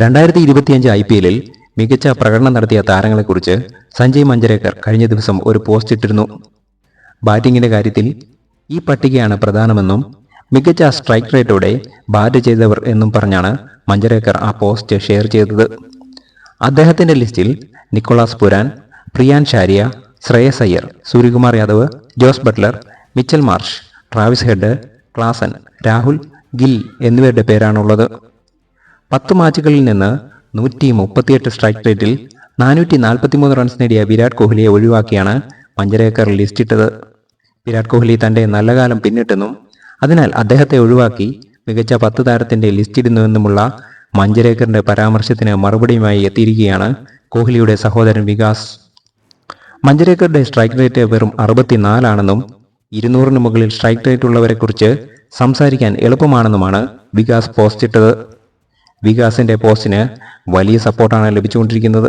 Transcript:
രണ്ടായിരത്തി ഇരുപത്തിയഞ്ച് I P എല്ലിൽ മികച്ച പ്രകടനം നടത്തിയ താരങ്ങളെക്കുറിച്ച് സഞ്ജയ് മഞ്ചരേക്കർ കഴിഞ്ഞ ദിവസം ഒരു പോസ്റ്റ് ഇട്ടിരുന്നു. ബാറ്റിംഗിന്റെ കാര്യത്തിൽ ഈ പട്ടികയാണ് പ്രധാനമെന്നും മികച്ച സ്ട്രൈക്ക് റേറ്റോടെ ബാറ്റ് ചെയ്തവർ എന്നും പറഞ്ഞാണ് മഞ്ചരേക്കർ ആ പോസ്റ്റ് ഷെയർ ചെയ്തത്. അദ്ദേഹത്തിന്റെ ലിസ്റ്റിൽ Nicholas Pooran Priyansh Arya Shreyas Iyer Suryakumar Yadav Jos Buttler Mitchell Marsh Travis Head Klaasen Rahul Gill എന്നിവരുടെ പേരാണുള്ളത്. പത്ത് മാച്ചുകളിൽ നിന്ന് നൂറ്റി മുപ്പത്തിയെട്ട് സ്ട്രൈക്ക് റേറ്റിൽ നാനൂറ്റി നാൽപ്പത്തിമൂന്ന് റൺസ് നേടിയ വിരാട് കോഹ്ലിയെ ഒഴിവാക്കിയാണ് മഞ്ചരേക്കർ ലിസ്റ്റിട്ടത് വിരാട് കോഹ്ലി തന്റെ നല്ല കാലം പിന്നിട്ടെന്നും അതിനാൽ അദ്ദേഹത്തെ ഒഴിവാക്കി മികച്ച പത്ത് താരത്തിന്റെ ലിസ്റ്റിടുന്നുവെന്നുമുള്ള മഞ്ചരേക്കറിന്റെ പരാമർശത്തിന് മറുപടിയുമായി എത്തിയിരിക്കുകയാണ് കോഹ്ലിയുടെ സഹോദരൻ വികാസ്. മഞ്ചരേക്കറുടെ സ്ട്രൈക്ക് റേറ്റ് വെറും അറുപത്തിനാലാണെന്നും ഇരുന്നൂറിന് മുകളിൽ സ്ട്രൈക്ക് റേറ്റ് ഉള്ളവരെക്കുറിച്ച് സംസാരിക്കാൻ എളുപ്പമാണെന്നുമാണ് വികാസ് പോസ്റ്റ് വികാസിന്റെ പോസ്റ്റിന് വലിയ സപ്പോർട്ടാണ് ലഭിച്ചുകൊണ്ടിരിക്കുന്നത്.